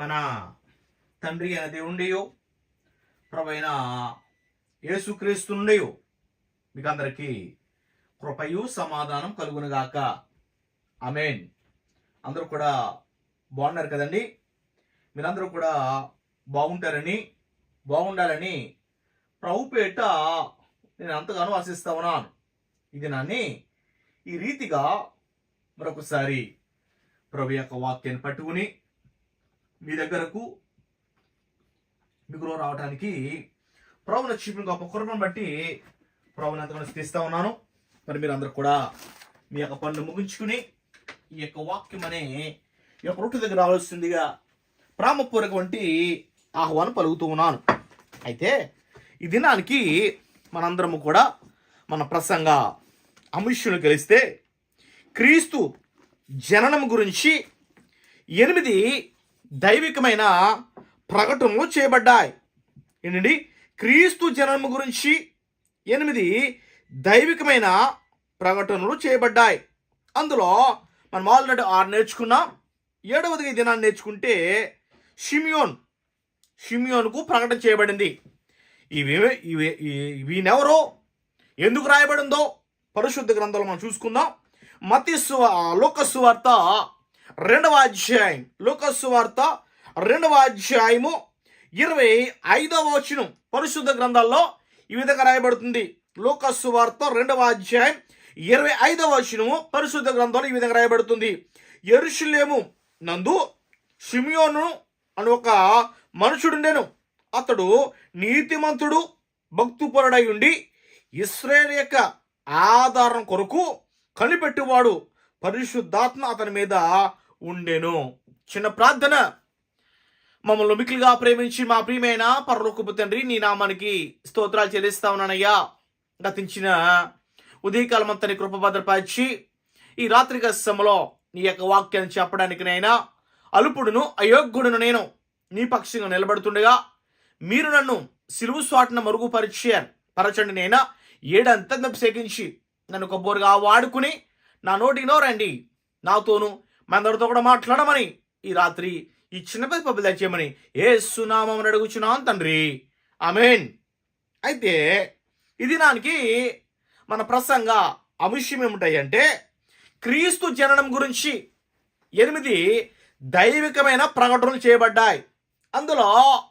మన తండ్రి అయిన దేవుండియో ప్రభైన అయిన మీకు అందరికీ కృపయు సమాధానం కలుగునుగాక. అమేన్ అందరూ కూడా బాగున్నారు కదండి? మీరందరూ కూడా బాగుంటారని బాగుండాలని ప్రభుపేట నేను అంతగానో ఆశిస్తా ఉన్నాను. ఇది నాన్ని ఈ రీతిగా మరొకసారి ప్రభు యొక్క వాక్యాన్ని పట్టుకుని మీ దగ్గరకు మీకు రావడానికి ప్రభుని చూపిన గొప్ప కృపను బట్టి ప్రభుని అంతగా స్థిస్తా ఉన్నాను. మరి మీరు అందరు కూడా మీ యొక్క పనులు ముగించుకుని ఈ యొక్క వాక్యం అనే ఈ యొక్క రొట్టె దగ్గర రావాల్సిందిగా ప్రామపూర్వక వంటి ఆహ్వానం పలుకుతూ ఉన్నాను. అయితే ఈ దినానికి మనందరము కూడా మన ప్రసంగ అంశులు కలిస్తే క్రీస్తు జననం గురించి ఎనిమిది దైవికమైన ప్రకటనలు చేయబడ్డాయి. ఏంటండి? క్రీస్తు జననం గురించి ఎనిమిది దైవికమైన ప్రకటనలు చేయబడ్డాయి. అందులో మనం ఆల్రెడీ ఆరు నేర్చుకున్నాం. ఏడవది దినాన్ని నేర్చుకుంటే షిమియోన్ షిమియోన్కు ప్రకటన చేయబడింది. ఇవి ఇవి ఈయనెవరో ఎందుకు రాయబడిందో పరిశుద్ధ గ్రంథంలో మనం చూసుకుందాం. మతిస్వ లోకస్వార్త రెండవ అధ్యాయం. లోకస్సు వార్త రెండవ అధ్యాయము ఇరవై ఐదవ వచనం. పరిశుద్ధ గ్రంథాల్లో ఈ విధంగా రాయబడుతుంది. లోకస్సు వార్త రెండవ అధ్యాయం ఇరవై ఐదవ వచనము పరిశుద్ధ గ్రంథంలో ఈ విధంగా రాయబడుతుంది. ఎరుషులేము నందు షిమియోను అని ఒక మనుషుడుండెను. అతడు నీతిమంతుడు భక్తుపరుడై ఉండి ఇస్రాయేల్ యొక్క ఆధారం కొరకు కనిపెట్టువాడు. పరిశుద్ధాత్మ అతని మీద ఉండెను. చిన్న ప్రార్థన. మమ్మల్ని మికిలిగా ప్రేమించి మా ప్రియమైన పరలోకపు తండ్రి నీ నామానికి స్తోత్రాలు చెల్లిస్తా ఉన్నానయ్యా. గతించిన ఉదయకాలం అంతని కృపభద్రపరిచి ఈ రాత్రిక సమలో నీ యొక్క వాక్యాన్ని చెప్పడానికి నైనా అలుపుడును అయోగ్యుడును నేను. నీ పక్షంగా నిలబడుతుండగా మీరు నన్ను సిలువు స్వాటన మరుగుపరిచారు. పరచండి నైనా ఏడంతంత సేకించి నన్ను కొబ్బోరుగా వాడుకుని నా నోటినో నోరండి. నాతోను మనందరితో కూడా మాట్లాడమని. ఈ రాత్రి ఈ చిన్న పెద్ద పబ్బులు తెచ్చేయమని ఏ సునామం అడుగుచున్నాను తండ్రి. ఆమెన్. అయితే ఇది దినానికి మన ప్రసంగ అంశం ఏమిటాయంటే క్రీస్తు జననం గురించి ఎనిమిది దైవికమైన ప్రకటనలు చేయబడ్డాయి. అందులో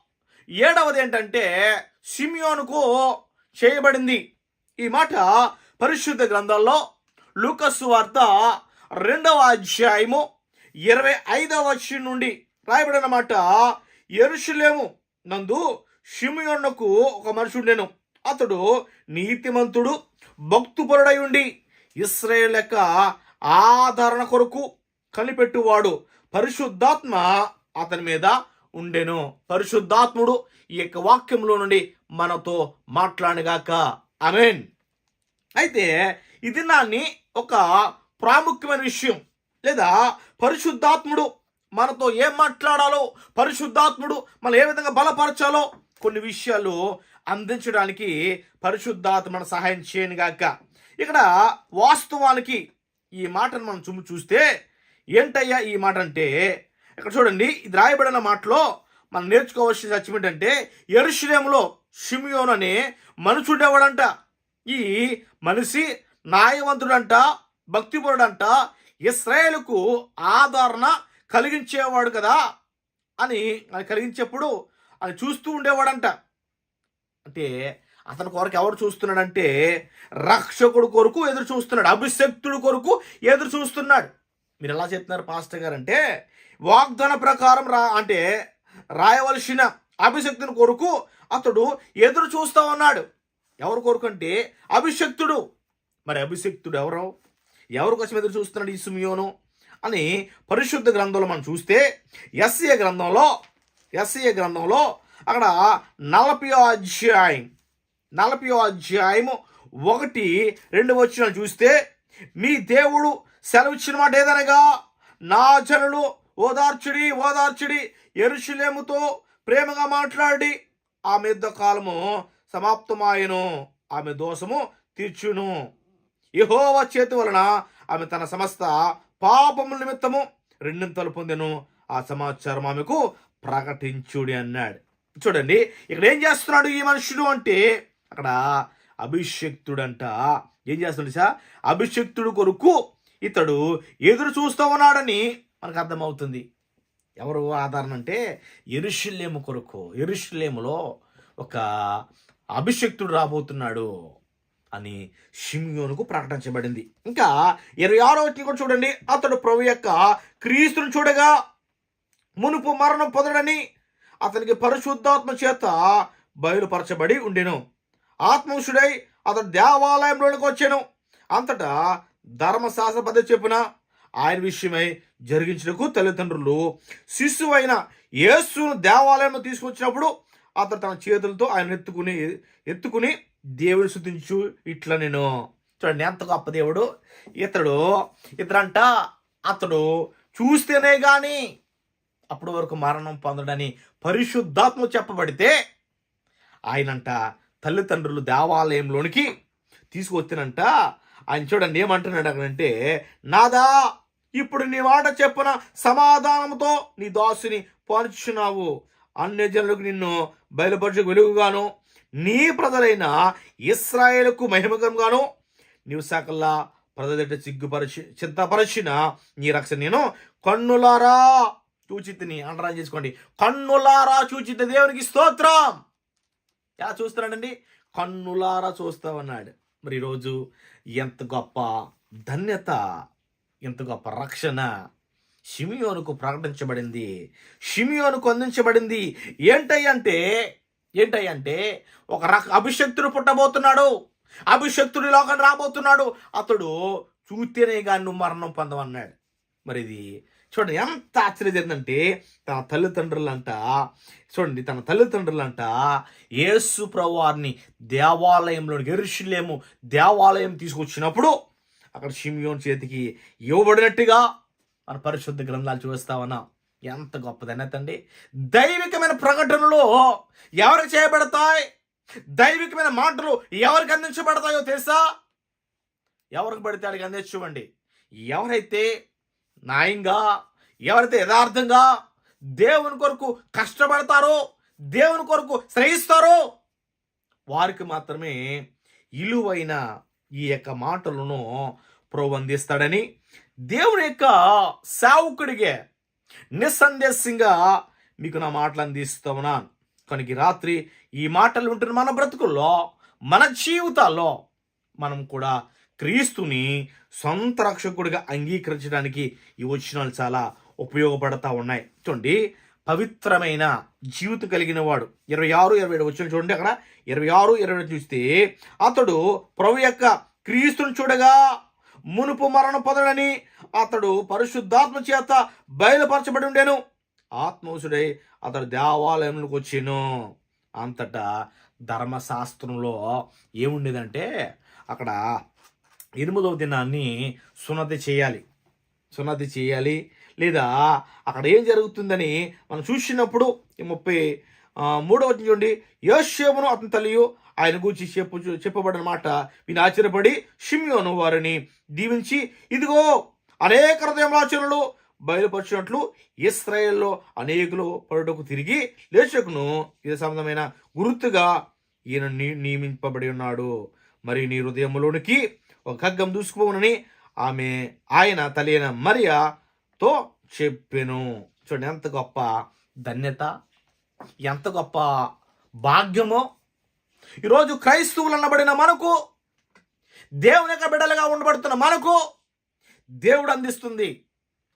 ఏడవది ఏంటంటే సిమియోనుకు చేయబడింది. ఈ మాట పరిశుద్ధ గ్రంథాల్లో లూకస్సు వార్త రెండవ అధ్యాయము ఇరవై ఐదవ వచ్చిన నుండి రాయబడినమాట ఎరుషులేము నందు షిమియోన్నకు ఒక మనుషుండెను అతడు నీతిమంతుడు భక్తుపరుడై ఉండి ఇస్రాయేల్ యొక్క ఆదరణ కొరకు కనిపెట్టువాడు. పరిశుద్ధాత్మ అతని మీద ఉండెను. పరిశుద్ధాత్ముడు ఈ యొక్క వాక్యంలో నుండి మనతో మాట్లాడగాక. అమెన్ అయితే ఈ దినాన్ని ఒక ప్రాముఖ్యమైన విషయం. లేదా పరిశుద్ధాత్ముడు మనతో ఏం మాట్లాడాలో పరిశుద్ధాత్ముడు మనం ఏ విధంగా బలపరచాలో కొన్ని విషయాలు అందించడానికి పరిశుద్ధాత్మ మన సహాయం చేయను గాక. ఇక్కడ వాస్తవానికి ఈ మాటను మనం చుమ్ము చూస్తే ఏంటయ్యా ఈ మాట అంటే ఇక్కడ చూడండి ఇది రాయబడిన మాటలో మనం నేర్చుకోవాల్సిన సత్యం ఏంటంటే ఎరుశ్రేములో షిమియోన్ అనే మనుషుడేవాడంట ఈ మనిషి న్యాయవంతుడంట భక్తిపరుడంట ఇస్రాయేల్కు ఆదరణ కలిగించేవాడు కదా అని అది కలిగించేప్పుడు అది చూస్తూ ఉండేవాడంట. అంటే అతని కొరకు ఎవరు చూస్తున్నాడంటే రక్షకుడు కొరకు ఎదురు చూస్తున్నాడు అభిషక్తుడు కొరకు ఎదురు చూస్తున్నాడు. మీరు ఎలా చెప్తున్నారు పాస్టర్ గారు అంటే వాగ్దాన ప్రకారం రా అంటే రాయవలసిన అభిషక్తుని కొరకు అతడు ఎదురు చూస్తూ ఉన్నాడు. ఎవరు కొరకు అంటే అభిషక్తుడు. మరి అభిషక్తుడు ఎవరు? ఎవరి కోసం ఎదురు చూస్తున్నాడు ఈ సుమియోను అని పరిశుద్ధ గ్రంథంలో మనం చూస్తే ఎస్ఏ గ్రంథంలో ఎస్ఏ గ్రంథంలో అక్కడ నలభై అధ్యాయం నలభై అధ్యాయము ఒకటి రెండు వచ్చిన చూస్తే మీ దేవుడు సెలవిచ్చిన మాట ఏదనగా నా జనులు ఓదార్చుడి ఓదార్చుడి ఎరుషులేముతో ప్రేమగా మాట్లాడి ఆమె యుద్ధ కాలము సమాప్తమాయను ఆమె దోషము తీర్చును. యహోవ చేతి వలన ఆమె తన సమస్త పాపముల నిమిత్తము రెండింతలు పొందెను. ఆ సమాచారం ఆమెకు ప్రకటించుడి అన్నాడు. చూడండి ఇక్కడ ఏం చేస్తున్నాడు ఈ మనుషుడు అంటే అక్కడ అభిషక్తుడంట. ఏం చేస్తున్నాడు సార్ అభిషక్తుడు కొరకు ఇతడు ఎదురు చూస్తూ ఉన్నాడని మనకు అర్థమవుతుంది. ఎవరు ఆధారణ అంటే ఎరుషులేము కొరకు ఎరుషులేములో ఒక అభిషక్తుడు రాబోతున్నాడు. అని షిమ్యోనుకు ప్రకటించబడింది ఇంకా ఇరవై ఆరో వచ్చి కూడా చూడండి. అతడు ప్రభు యొక్క క్రీస్తును చూడగా మునుపు మరణం పొందడని అతనికి పరిశుద్ధాత్మ చేత బయలుపరచబడి ఉండెను. ఆత్మవుషుడై అతడు దేవాలయంలోనికి వచ్చాను. అంతటా ధర్మశాస్త్ర పద్ధతి చెప్పున ఆయన విషయమై జరిగించినకు తల్లిదండ్రులు శిశువైన యేసును దేవాలయంలో తీసుకొచ్చినప్పుడు అతడు తన చేతులతో ఆయన ఎత్తుకుని ఎత్తుకుని దేవుని శుద్ధించు. ఇట్లా నేను చూడండి ఎంత గొప్ప దేవుడు. ఇతడు ఇతడంట అతడు చూస్తేనే గాని అప్పటి వరకు మరణం పొందడని పరిశుద్ధాత్మ చెప్పబడితే ఆయనంట తల్లిదండ్రులు దేవాలయంలోనికి తీసుకొచ్చినంట. ఆయన చూడండి ఏమంటున్నాడు అక్కడంటే నాదా ఇప్పుడు నీ మాట చెప్పున సమాధానంతో నీ దాసుని పోల్చున్నావు అన్య జనులకు నిన్ను బయలుపరచు వెలుగుగాను నీ ప్రజలైన ఇస్రాయేల్కు మహిమకరంగాను నీవు సకల్లా ప్రజలట సిగ్గుపరిచి చింతపరిచిన నీ రక్షణ నేను కన్నులారా చూచితిని. అండరాన్ చేసుకోండి. కన్నులారా చూచిత దేవునికి స్తోత్రం. ఎలా చూస్తున్నాడండి. కన్నులారా చూస్తామన్నాడు మరి ఈరోజు ఎంత గొప్ప ధన్యత ఎంత గొప్ప రక్షణ షిమియోనుకు ప్రకటించబడింది. షిమియోనుకు అందించబడింది. ఏంటంటే ఏంటంటే ఒక రక అభిషక్తుడు పుట్టబోతున్నాడు. అభిషక్తుడు లోకం రాబోతున్నాడు. అతడు చూస్తేనే కానీ నువ్వు మరణం పొందమన్నాడు మరి ఇది చూడండి ఎంత ఆశ్చర్యజందంటే తన తల్లిదండ్రులంట చూడండి తన తల్లిదండ్రులంట యేసు ప్రభువారిని దేవాలయంలో ఎరుషులేము దేవాలయం తీసుకొచ్చినప్పుడు అక్కడ షిమియోన్ చేతికి ఇవ్వబడినట్టుగా మన పరిశుద్ధ గ్రంథాలు చూస్తామన్నా ఎంత గొప్పదనేతండి దైవికమైన ప్రకటనలు ఎవరు చేయబడతాయి? దైవికమైన మాటలు ఎవరికి అందించబడతాయో తెలుసా? ఎవరికి పడితే అడిగి అందించుకోండి ఎవరైతే న్యాయంగా ఎవరైతే యథార్థంగా దేవుని కొరకు కష్టపడతారో దేవుని కొరకు శ్రయిస్తారో వారికి మాత్రమే ఇలువైన ఈ యొక్క మాటలను ప్రభు అందిస్తాడని దేవుని యొక్క సేవకుడిగే నిస్సందేశంగా మీకు నా మాటలు అందిస్తున్నా ఉన్నాను కనుక రాత్రి ఈ మాటలు ఉంటున్న మన బ్రతుకుల్లో మన జీవితాల్లో మనం కూడా క్రీస్తుని సొంత రక్షకుడిగా అంగీకరించడానికి ఈ వచనాలు చాలా ఉపయోగపడతా ఉన్నాయి. చూడండి పవిత్రమైన జీవితం కలిగిన వాడు. ఇరవై ఆరు ఇరవై ఏడు వచ్చిన చూడండి అక్కడ. ఇరవై ఆరు ఇరవై ఏడు చూస్తే అతడు ప్రభు యొక్క క్రీస్తుని చూడగా మునుపు మరణం పొందడని అతడు పరిశుద్ధాత్మ చేత బయలుపరచబడి ఉండేను. ఆత్మవసుడై అతడు దేవాలయంలోకి వచ్చాను అంతటా ధర్మశాస్త్రంలో ఏముండేదంటే అక్కడ ఎనిమిదవ దినాన్ని సున్నతి చేయాలి. సున్నతి చేయాలి. లేదా అక్కడ ఏం జరుగుతుందని మనం చూసినప్పుడు ఈ ముప్పై మూడవ చూడండి. యోషేమును అతని తల్లియు ఆయన గురించి చెప్పు చెప్పబడిన మాట వీని ఆశ్చర్యపడి షిమ్యోను వారిని దీవించి ఇదిగో అనేక హృదయమాచరణలు బయలుపరిచినట్లు ఇస్రాయేల్లో అనేకులు పరుటకు తిరిగి లేచకును ఇది సంబంధమైన గుర్తుగా ఈయన ని- నియమింపబడి ఉన్నాడు. మరి నీ హృదయంలోనికి ఒక ఖగ్గం దూసుకుపోనని ఆమె ఆయన తల్లి అయిన మరియాతో చెప్పెను. చూడండి ఎంత గొప్ప ధన్యత ఎంత గొప్ప భాగ్యమో. ఈరోజు క్రైస్తవులు అనబడిన మనకు దేవుని యొక్క బిడ్డలుగా ఉండబడుతున్న మనకు దేవుడు అందిస్తుంది.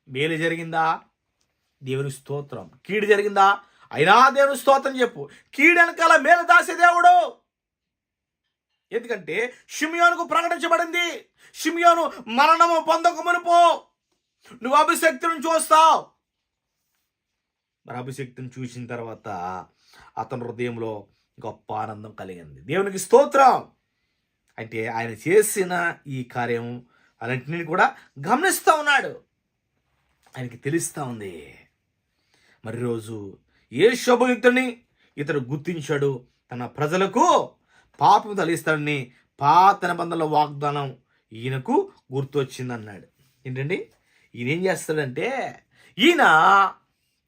మేలు జరిగిందా? దేవుని స్తోత్రం. కీడు జరిగిందా? అయినా దేవుని స్తోత్రం చెప్పు. కీడు వెనకాల మేలు దాసే దేవుడు. ఎందుకంటే షిమియోనుకు ప్రకటించబడింది. షిమియోను మరణము పొందక మునుపు నువ్వు అభిశక్తులను చూస్తావు. మరి అభిషక్తిని చూసిన తర్వాత అతని హృదయంలో గొప్ప ఆనందం కలిగింది. దేవునికి స్తోత్రం. అంటే ఆయన చేసిన ఈ కార్యం అలాంటిని కూడా గమనిస్తూ ఉన్నాడు. ఆయనకి తెలుస్తూ ఉంది. మరి రోజు ఏ శుభయుక్తుని ఇతడు గుర్తించాడు. తన ప్రజలకు పాపం తలిస్తాడని పాత నిబంధనల వాగ్దానం ఈయనకు గుర్తొచ్చిందన్నాడు. ఏంటండి? ఈయన ఏం చేస్తాడంటే ఈయన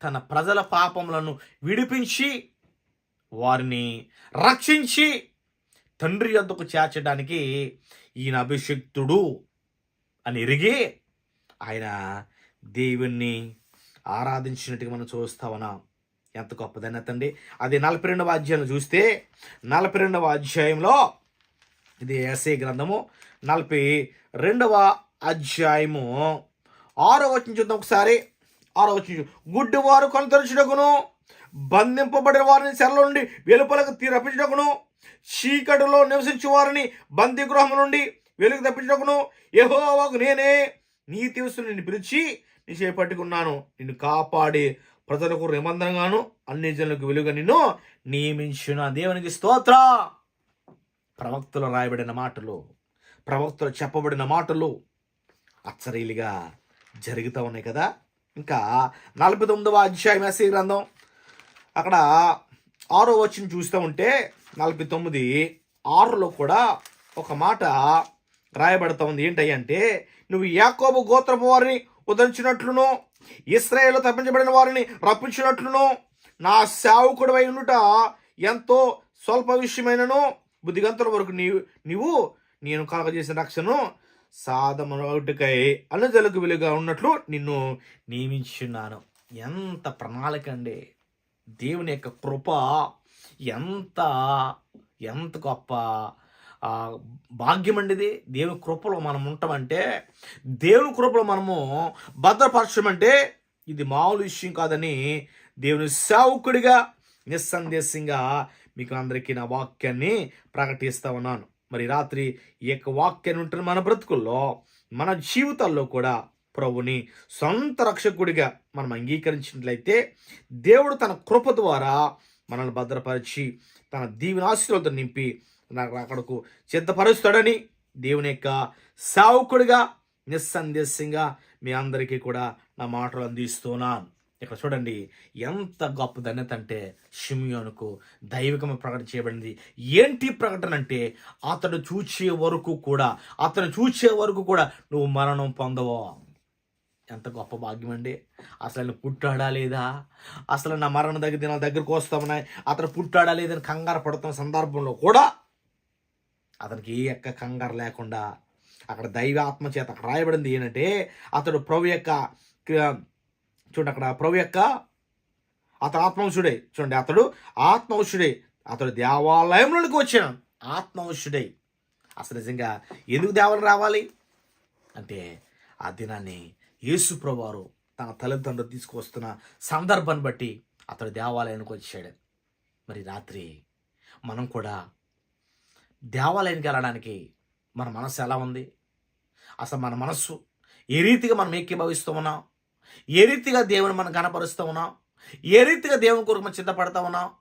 తన ప్రజల పాపములను విడిపించి వారిని రక్షించి తండ్రి యొద్దకు చేర్చడానికి ఈయన అభిషక్తుడు అని ఎరిగి ఆయన దేవుణ్ణి ఆరాధించినట్టుగా మనం చూస్తా ఉన్నాం. ఎంత గొప్పదని తండ్రి. అది నలభై రెండవ అధ్యాయంలో చూస్తే నలభై రెండవ అధ్యాయంలో ఇది ఎస్ఏ గ్రంథము నలభై రెండవ అధ్యాయము ఆరో వచ్చిన చూద్దాం ఒకసారి. ఆరో వచ్చిన గుడ్డి వారు కొనతరుచుటకును బంధింపబడిన వారిని చెరలో నుండి వెలుపలకు రప్పించుటకును చీకటిలో నివసించు వారిని బందీగృహం నుండి వెలుగు తప్పించుటకును. యహోవాకు నేనే నీ తెలుసు నిన్ను పిలిచి నీ చేపట్టుకున్నాను నిన్ను కాపాడి ప్రజలకు రిమందనగాను అన్ని జనులకు వెలుగు నిన్ను నియమించిన. దేవునికి స్తోత్ర. ప్రవక్తలు రాయబడిన మాటలు ప్రవక్తలు చెప్పబడిన మాటలు అచ్చరీలుగా జరుగుతూ ఉన్నాయి కదా. ఇంకా నలభై తొమ్మిదవ అధ్యాయం ఎస్ఐ గ్రంథం. అక్కడ ఆరో వచ్చిన చూస్తూ ఉంటే నలభై తొమ్మిది ఆరులో కూడా ఒక మాట రాయబడతా ఉంది. ఏంటంటే నువ్వు యాకోబు గోత్రపు వారిని ఉదరించినట్లును ఇస్రాయేల్ తప్పించబడిన వారిని రప్పించినట్లును నా సేవకుడు అయి ఉండుట ఎంతో స్వల్ప విషయమైనను బుద్ధిగంతుల వరకు నీవు నీవు నేను కలగజేసిన రక్షను సాధముకై అనుజలకు వెలుగా ఉన్నట్లు నిన్ను నియమించున్నాను ఎంత ప్రణాళిక అండి. దేవుని యొక్క కృప ఎంత ఎంత గొప్ప భాగ్యం అండిది దేవుని కృపలో మనం ఉంటామంటే దేవుని కృపలో మనము భద్రపరచమంటే ఇది మామూలు విషయం కాదని దేవుని సేవకుడిగా నిస్సందేశంగా మీకు అందరికీ నా వాక్యాన్ని ప్రకటిస్తా ఉన్నాను. మరి రాత్రి ఈ యొక్క వాక్యాన్ని ఉంటున్న మన బ్రతుకుల్లో మన జీవితాల్లో కూడా ప్రభుని సొంత రక్షకుడిగా మనం అంగీకరించినట్లయితే దేవుడు తన కృప ద్వారా మనల్ని భద్రపరిచి తన దీవెన నింపి నాకు అక్కడకు సిద్ధపరుస్తాడని దేవుని యొక్క సావుకుడిగా నిస్సందేశంగా మీ అందరికీ కూడా నా మాటలు అందిస్తున్నాను. ఇక్కడ చూడండి ఎంత గొప్ప ధన్యత అంటే షిమియోనుకు దైవికమైన ప్రకటన చేయబడింది. ఏంటి ప్రకటన అంటే అతడు చూచే వరకు కూడా అతను చూచే వరకు కూడా నువ్వు మరణం పొందవో. ఎంత గొప్ప భాగ్యం అండి. అసలు ఆయన పుట్టాడా లేదా? అసలు నా మరణ దగ్గర దినాల దగ్గరకు వస్తామని అతను పుట్టాడా లేదని కంగారు పడుతున్న సందర్భంలో కూడా అతనికి ఏ యొక్క కంగారు లేకుండా అక్కడ దైవ ఆత్మ చేత అక్కడ రాయబడింది ఏంటంటే అతడు ప్రభు యొక్క చూడండి అక్కడ ప్రభు యొక్క అతడు ఆత్మవంశుడే చూడండి అతడు ఆత్మవంశుడే అతడు దేవాలయంలోనికి వచ్చాను ఆత్మవంశుడే అసలు నిజంగా ఎందుకు దేవాలయం రావాలి? అంటే ఆ దినాన్ని యేసు ప్రభువారు తన తల్లిదండ్రులు తీసుకువస్తున్న సందర్భాన్ని బట్టి అతడు దేవాలయానికి వచ్చాడు. మరి రాత్రి మనం కూడా దేవాలయానికి వెళ్ళడానికి మన మనసు ఎలా ఉంది? అసలు మన మనస్సు ఏ రీతిగా మనం ఏకీభవిస్తూ ఉన్నాం? ఏ రీతిగా దేవుని మనం కనపరుస్తూ ఉన్నాం? ఏ రీతిగా దేవుని కొరకు మనం చింతపడతా ఉన్నాం?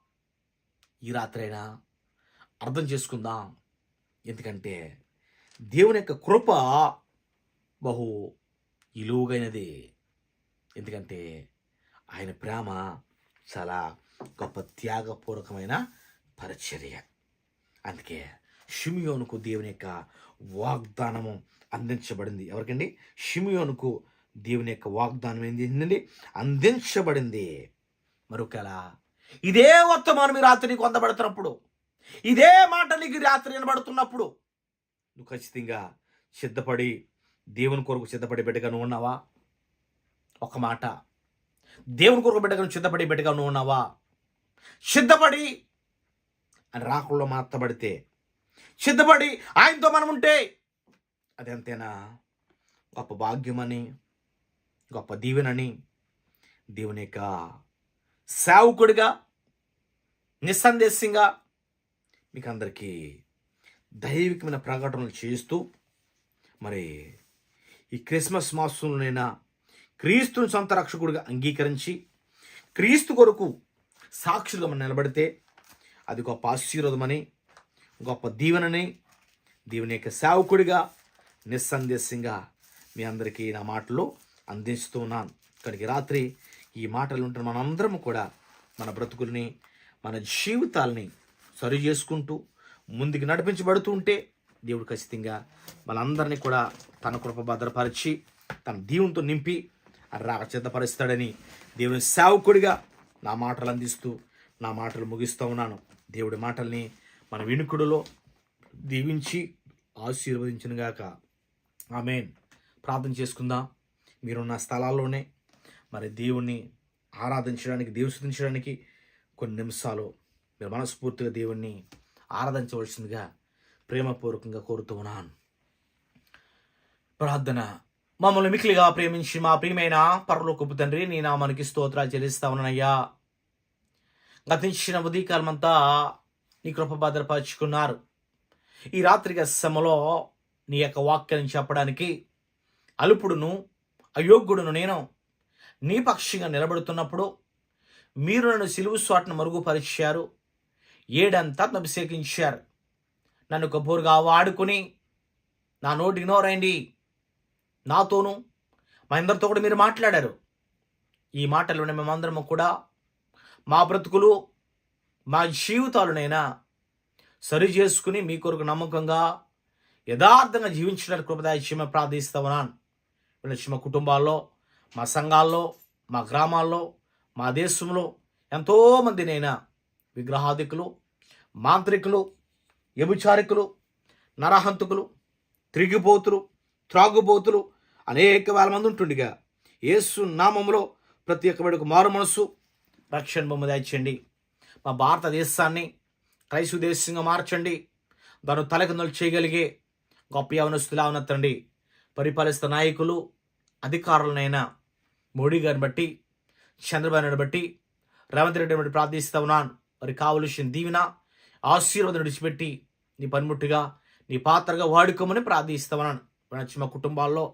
ఈ రాత్రైనా అర్థం చేసుకుందాం. ఎందుకంటే దేవుని యొక్క కృప బహు ఇలువైనది. ఎందుకంటే ఆయన ప్రేమ చాలా గొప్ప త్యాగపూర్వకమైన పరిచర్య. అందుకే షిమియోనుకు దేవుని యొక్క వాగ్దానము అందించబడింది. ఎవరికండి? షిమియోనుకు దేవుని యొక్క వాగ్దానం ఏంటండి అందించబడింది. మరొకలా ఇదే వర్తమానం ఈ రాత్రి నీకు అందబడుతున్నప్పుడు ఇదే మాట నీకు రాత్రి వినబడుతున్నప్పుడు నువ్వు ఖచ్చితంగా సిద్ధపడి దేవుని కొరకు సిద్ధపడి బిడ్డగా నువ్వు ఉన్నావా? ఒక మాట. దేవుని కొరకు బిడ్డగా నువ్వు సిద్ధపడి బిడ్డగా నువ్వు ఉన్నావా? సిద్ధపడి అని రాకుల్లో మార్చబడితే సిద్ధపడి ఆయనతో మనం ఉంటే అది గొప్ప భాగ్యమని గొప్ప దీవెనని దేవుని యొక్క సేవకుడిగా నిస్సందేశంగా మీకు అందరికీ దైవికమైన ప్రకటనలు చేస్తూ మరి ఈ క్రిస్మస్ మాసంలోనైనా క్రీస్తుని సొంత రక్షకుడిగా అంగీకరించి క్రీస్తు కొరకు సాక్షులుగా మనం నిలబడితే అది గొప్ప ఆశీర్వదమని గొప్ప దీవెనని దీవెన యొక్క సేవకుడిగా నిస్సందేశంగా మీ అందరికీ నా మాటలు అందిస్తున్నాను ఉన్నాను రాత్రి ఈ మాటలు ఉంటున్న మనందరం కూడా మన బ్రతుకుల్ని మన జీవితాల్ని సరి చేసుకుంటూ ముందుకు నడిపించబడుతూ ఉంటే దేవుడు ఖచ్చితంగా మనందరినీ కూడా తన కృప భద్రపరిచి తన దీవునితో నింపి రాక సిద్ధపరుస్తాడని దేవుని సేవకుడిగా నా మాటలు అందిస్తూ నా మాటలు ముగిస్తూ ఉన్నాను. దేవుడి మాటల్ని మన వినుకుడులో దీవించి ఆశీర్వదించినగాక. ఆమెన్. ప్రార్థన చేసుకుందాం. మీరున్న స్థలాల్లోనే మరి దేవుణ్ణి ఆరాధించడానికి దేవుని కొన్ని నిమిషాలు మీరు మనస్ఫూర్తిగా దేవుణ్ణి ఆరాధించవలసిందిగా ప్రేమపూర్వకంగా కోరుతూ ఉన్నాను. ప్రార్థన. మమ్మల్ని మిక్కిలిగా ప్రేమించి మా ప్రియమైన పరలోకపు తండ్రి నీ నామానికి స్తోత్రాలు చెల్లిస్తా ఉన్నానయ్యా. గతించిన ఉదయకాలమంతా నీ కృప భద్రపరుచుకున్నారు. ఈ రాత్రిక సమలో నీ యొక్క వాక్యాన్ని చెప్పడానికి అలుపుడును అయోగ్యుడును నేను. నీ పక్షిగా నిలబడుతున్నప్పుడు మీరు నన్ను సిలువు స్వాట్ను మరుగుపరిచారు. ఏడంతా అభిషేకించారు. నన్ను కబూర్గా వాడుకుని నా నోటి ఇగ్నోర్ అయింది. నాతోనూ మా అందరితో కూడా మీరు మాట్లాడారు. ఈ మాటలోనే మేమందరము కూడా మా బ్రతుకులు మా జీవితాలనైనా సరి చేసుకుని మీ కొరకు నమ్మకంగా యథార్థంగా జీవించడానికి కృపదాయిత్యమే ప్రార్థిస్తా ఉన్నాను మా కుటుంబాల్లో మా సంఘాల్లో మా గ్రామాల్లో మా దేశంలో ఎంతోమందినైనా విగ్రహాధికులు మాంత్రికులు వ్యభిచారికులు నరహంతకులు త్రిగిపోతులు త్రాగుబోతులు అనేక వేల మంది ఉంటుండగా యేసు నామంలో ప్రతి ఒక్క బిడ్డకు మారు మనస్సు రక్షణ బొమ్మ దాచండి మా భారతదేశాన్ని క్రైస్తవ దేశంగా మార్చండి. దాన్ని తలకిందులు చేయగలిగే గొప్ప యవనస్తులా ఉన్నతండి పరిపాలిస్తున్న నాయకులు అధికారులనైన మోడీ గారిని బట్టి చంద్రబాబు నాయుడు బట్టి రేవంత్ రెడ్డి బట్టి ప్రార్థిస్తా ఉన్నాను. మరి కావలసిన దీవెన ఆశీర్వాదం విడిచిపెట్టి నీ పనిముట్టుగా నీ పాత్రగా వాడుకోమని ప్రార్థిస్తా ఉన్నాను. నచ్చి మా కుటుంబాల్లో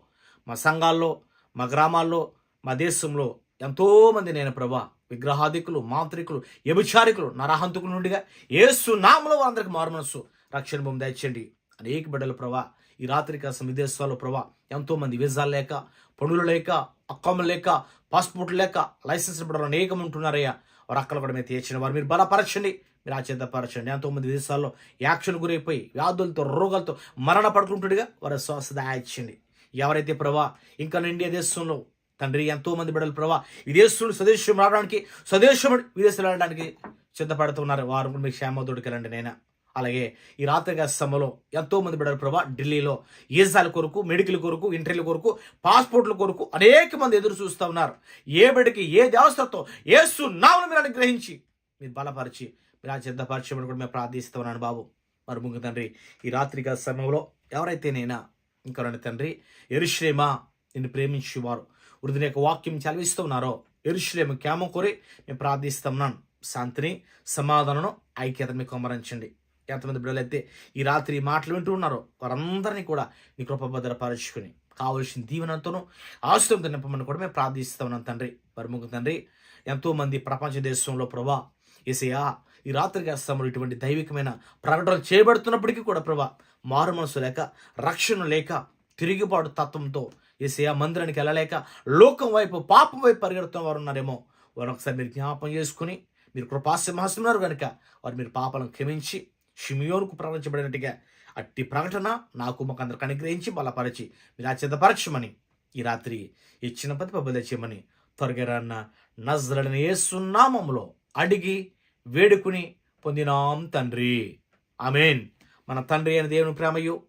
మా సంఘాల్లో మా గ్రామాల్లో మా దేశంలో ఎంతోమంది నేను ప్రభా విగ్రహాధికులు మాంత్రికులు వ్యభిచారికులు నరహంతకుల నుండిగా ఏసు నామలో అందరికి మారుమనస్సు రక్షణ భూమి దయచండి అనేక బిడ్డలు ప్రభా ఈ రాత్రి కాసం విదేశాల్లో ప్రభా ఎంతోమంది వీసాలు లేక పనులు లేక అక్కములు లేక పాస్పోర్ట్ లేక లైసెన్స్ బిడ్డలు అనేకం ఉంటున్నారయ్యా. వారు అక్కలు కూడా మీరు తీర్చిన వారు. మీరు బలపరచండి. మీరు ఆచేతపరచండి ఎంతోమంది దేశాల్లో యాక్షన్ గురైపోయి వ్యాధులతో రోగాలతో మరణ పడుకుంటుండగా వారి శ్వాస దాయించండి. ఎవరైతే ప్రభా ఇంకా ఇండియా దేశంలో తండ్రి ఎంతో మంది బిడ్డలు ప్రభా విదేశంలో స్వదేశం రావడానికి స్వదేశం విదేశాలు వెళ్ళడానికి సిద్ధపడుతున్నారు. వారు మీ క్షేమ దొడికలండి నేను అలాగే ఈ రాత్రి సమయంలో ఎంతో మంది బిడ్డలు ప్రభా ఢిల్లీలో ఈజాల కొరకు మెడికల్ కొరకు ఇంటర్వ్యూల కొరకు పాస్పోర్ట్ల కొరకు అనేక మంది ఎదురు చూస్తూ ఉన్నారు. ఏ బిడ్డకి ఏ దేవస్థతో ఏసు నామను మీరు అనుగ్రహించి మీరు బలపరిచి మీరు ఆ సిద్ధపరచమని కూడా మేము ప్రార్థిస్తూ ఉన్నాను బాబు. మరి ముందు తండ్రి ఈ రాత్రి సమయంలో ఎవరైతేనైనా ఇంకా రండి తండ్రి ఎరుశ్రేమా నిన్ను ప్రేమించేవారు. వృద్ధుని యొక్క వాక్యం చదివిస్తూ ఉన్నారో ఎరుశ్రేమ క్షేమం కోరి మేము ప్రార్థిస్తున్నాను శాంతిని సమాధానం ఐక్యత మీకు అమరించండి. ఎంతమంది బిడ్డలు అయితే ఈ రాత్రి మాటలు వింటూ ఉన్నారో వారందరినీ కూడా నీ కృపభద్ర భద్రపరచుకుని కావలసిన దీవెనంతోనూ ఆశ్రయంతో నింపమని కూడా మేము ప్రార్థిస్తామన్నాం తండ్రి. మరి తండ్రి. ఎంతో మంది ప్రపంచ దేశంలో ప్రభా ఏసయా ఈ రాత్రి సమయంలో ఇటువంటి దైవికమైన ప్రకటనలు చేయబడుతున్నప్పటికీ కూడా ప్రభా మారు మనసు లేక రక్షణ లేక తిరిగిపాటు తత్వంతో ఏసయా మందిరానికి వెళ్ళలేక లోకం వైపు పాపం వైపు పరిగెడుతున్న వారు ఉన్నారేమో వారిని ఒకసారి మీరు జ్ఞాపం చేసుకుని మీరు కృపాస్యమాస్తున్నారు కనుక వారు మీరు పాపలను క్షమించి షిమియోన్కు ప్రకటించబడినట్టుగా అట్టి ప్రకటన నాకు మాకు అందరికి అనుగ్రహించి బలపరిచి మీరు ఆ ఈ రాత్రి ఇచ్చిన పది పబ్బులు చేయమని త్వరగా రాన్న నజరడని అడిగి వేడుకుని పొందినాం తండ్రి. ఆమెన్. మన తండ్రి అయిన దేవుని ప్రేమయు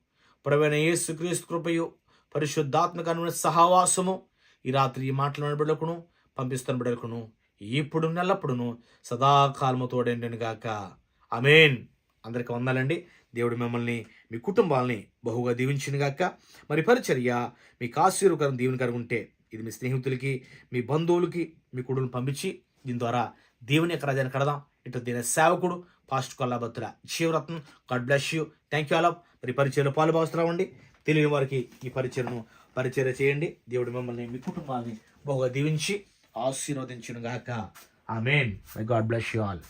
ప్రవీణ యేసు క్రీస్తు కృపయు పరిశుద్ధాత్మక సహవాసము ఈ రాత్రి ఈ మాటలు బిడ్డకును పంపిస్తున్న బిడ్డకును ఇప్పుడు నెల్లప్పుడును సదాకాలము తోడేంటని గాక అమేన్ అందరికీ వందాలండి. దేవుడు మిమ్మల్ని మీ కుటుంబాలని బహుగా దీవించిన గాక మరి పరిచర్య మీకు ఆశీర్వకరం దీవెనకరం ఉంటే ఇది మీ స్నేహితులకి మీ బంధువులకి మీ కుటుంబం పంపించి దీని ద్వారా దేవుని యొక్క రాజ్యాన్ని కడదాం. ఇటు దీని సేవకుడు pastor Kollabathula Sivaratnam God bless you. Thank you అలా మరి పరిచయలో పాలుభావిస్తున్నామండి తెలియని వారికి ఈ పరిచయను పరిచయ చేయండి. దేవుడు మిమ్మల్ని మీ కుటుంబాన్ని బహుగా దీవించి ఆశీర్వదించును గాక amen. My God bless you all